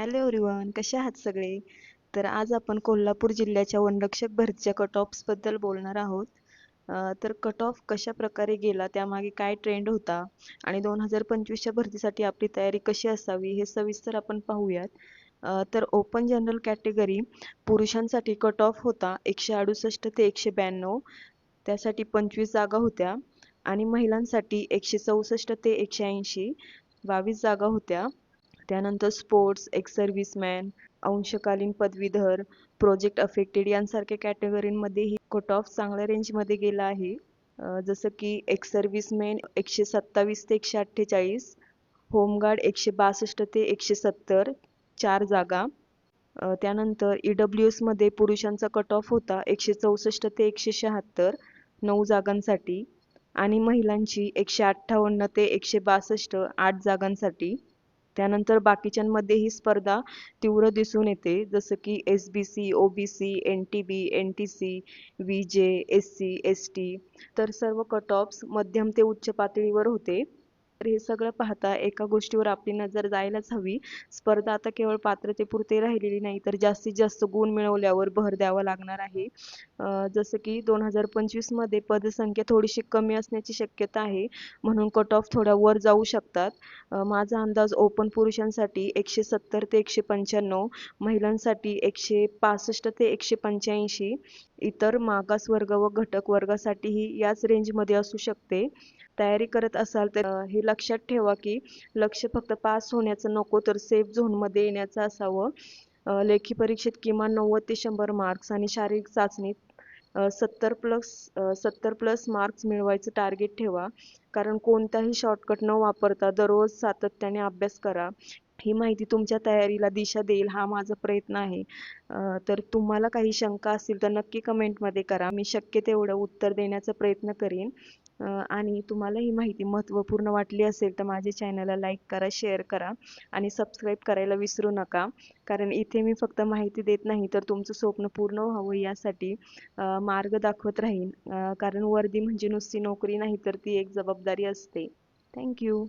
Hello everyone कसे आहात सगळे? तर आज आपण कोल्हापूर जिल्ह्याच्या वनरक्षक भरतीच्या कट ऑफ्सबद्दल बोलणार आहोत. तर कट ऑफ कशा प्रकारे गेला त्यामागे काय ट्रेंड होता आणि दोन हजार पंचवीसच्या भरतीसाठी आपली तयारी कशी असावी हे सविस्तर आपण पाहूयात. तर ओपन जनरल कॅटेगरी पुरुषांसाठी कट ऑफ होता एकशे अडुसष्ट ते एकशे ब्याण्णव. त्यासाठी पंचवीस जागा होत्या आणि महिलांसाठी एकशे चौसष्ट ते एकशे ऐंशी. बावीस जागा होत्या. त्यानंतर स्पोर्ट्स एक्स सर्व्हिसमॅन अंशकालीन पदवीधर प्रोजेक्ट अफेक्टेड यांसारख्या कॅटेगरींमध्येही कट ऑफ चांगल्या रेंजमध्ये गेला आहे. जसं की एक्स सर्व्हिसमॅन एकशे सत्तावीस ते एकशे अठ्ठेचाळीस होमगार्ड एकशे बासष्ट ते एकशे सत्तर चार जागा. त्यानंतर ई डब्ल्यू एसमध्ये पुरुषांचा कट ऑफ होता एकशे चौसष्ट ते एकशे शहात्तर नऊ जागांसाठी. आणि महिलांची एकशे अठ्ठावन्न ते एकशे बासष्ट आठ जागांसाठी. त्यानंतर बाकीच्यांमध्ये ही स्पर्धा तीव्र दिसून येते. जसं की S B C O B C N T B N T C V J S C S T तर सर्व कट ऑफ्स मध्यम ते उच्च पातळीवर होते. तर हे सगळं पाहता एका गोष्टीवर आपली नजर जायलाच हवी. स्पर्धा आता केवळ पात्रतेपुरते राहिलेली नाही तर जास्तीत जास्त गुण मिळवल्यावर भर द्यावा लागणार आहे. जसं की दोन हजार पंचवीसमध्ये पदसंख्या थोडीशी कमी असण्याची शक्यता आहे म्हणून कट ऑफ थोड्या वर जाऊ शकतात. माझा अंदाज ओपन पुरुषांसाठी एकशे सत्तर ते एकशे पंच्याण्णव महिलांसाठी एकशे पासष्ट ते एकशे पंच्याऐंशी इतर मागास वर्ग व घटक वर्गासाठीही याच रेंजमध्ये असू शकते. तयारी करत असाल तर हे लक्षात ठेवा की लक्ष फक्त पास होण्याचं नको तर सेफ झोनमध्ये येण्याचं असावं. लेखी परीक्षेत किमान नव्वद ते शंभर मार्क्स आणि शारीरिक चाचणीत सत्तर प्लस सत्तर प्लस मार्क्स मिळवायचं टार्गेट ठेवा. कारण कोणताही शॉर्टकट न वापरता दररोज सातत्याने अभ्यास करा. ही माहिती तुमच्या तयारीला दिशा देईल हा माझा प्रयत्न आहे. तर तुम्हाला काही शंका असतील तर नक्की कमेंटमध्ये करा. मी शक्य तेवढं उत्तर देण्याचा प्रयत्न करीन. आणि तुम्हाला ही माहिती महत्त्वपूर्ण वाटली असेल तर माझ्या चॅनलला लाईक करा शेअर करा आणि सबस्क्राईब करायला विसरू नका. कारण इथे मी फक्त माहिती देत नाही तर तुमचं स्वप्न पूर्ण व्हावं यासाठी मार्ग दाखवत राहीन. कारण वर्दी म्हणजे नुसती नोकरी नाही तर ती एक जबाबदारी असते. थँक्यू